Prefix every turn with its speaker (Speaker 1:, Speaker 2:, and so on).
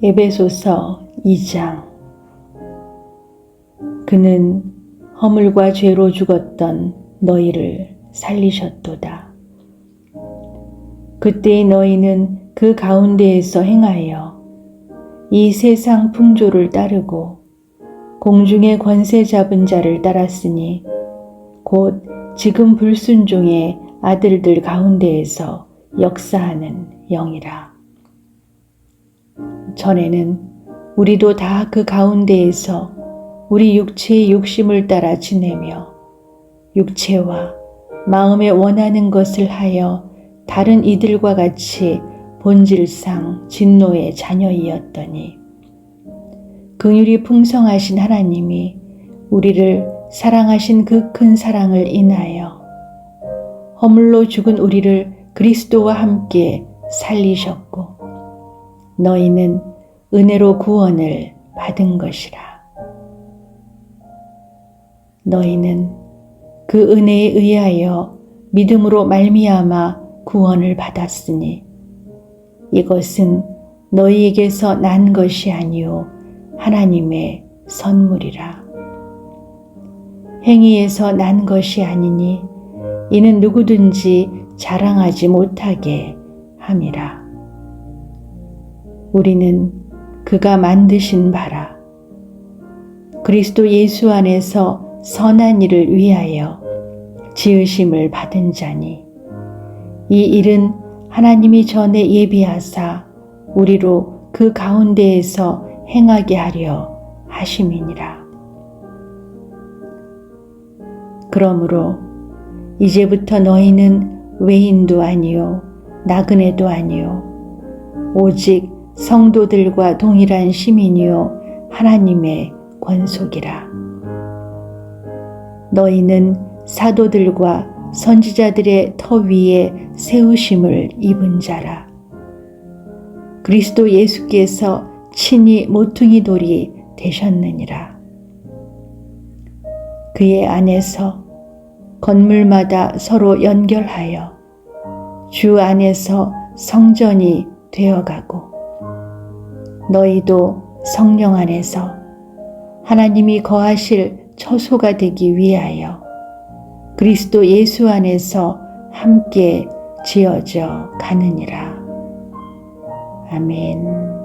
Speaker 1: 에베소서 2장 그는 허물과 죄로 죽었던 너희를 살리셨도다. 그때의 너희는 그 가운데에서 행하여 이 세상 풍조를 따르고 공중의 권세 잡은 자를 따랐으니 곧 지금 불순종의 아들들 가운데에서 역사하는 영이라. 전에는 우리도 다 그 가운데에서 우리 육체의 욕심을 따라 지내며 육체와 마음에 원하는 것을 하여 다른 이들과 같이 본질상 진노의 자녀이었더니 긍휼이 풍성하신 하나님이 우리를 사랑하신 그 큰 사랑을 인하여 허물로 죽은 우리를 그리스도와 함께 살리셨고 너희는 은혜로 구원을 받은 것이라. 너희는 그 은혜에 의하여 믿음으로 말미암아 구원을 받았으니 이것은 너희에게서 난 것이 아니요 하나님의 선물이라. 행위에서 난 것이 아니니 이는 누구든지 자랑하지 못하게 함이라. 우리는 그가 만드신 바라. 그리스도 예수 안에서 선한 일을 위하여 지으심을 받은 자니 이 일은 하나님이 전에 예비하사 우리로 그 가운데에서 행하게 하려 하심이니라. 그러므로 이제부터 너희는 외인도 아니요 나그네도 아니요 오직 성도들과 동일한 시민이요 하나님의 권속이라. 너희는 사도들과 선지자들의 터 위에 세우심을 입은 자라. 그리스도 예수께서 친히 모퉁이 돌이 되셨느니라. 그의 안에서 건물마다 서로 연결하여 주 안에서 성전이 되어가고 너희도 성령 안에서 하나님이 거하실 처소가 되기 위하여 그리스도 예수 안에서 함께 지어져 가느니라. 아멘.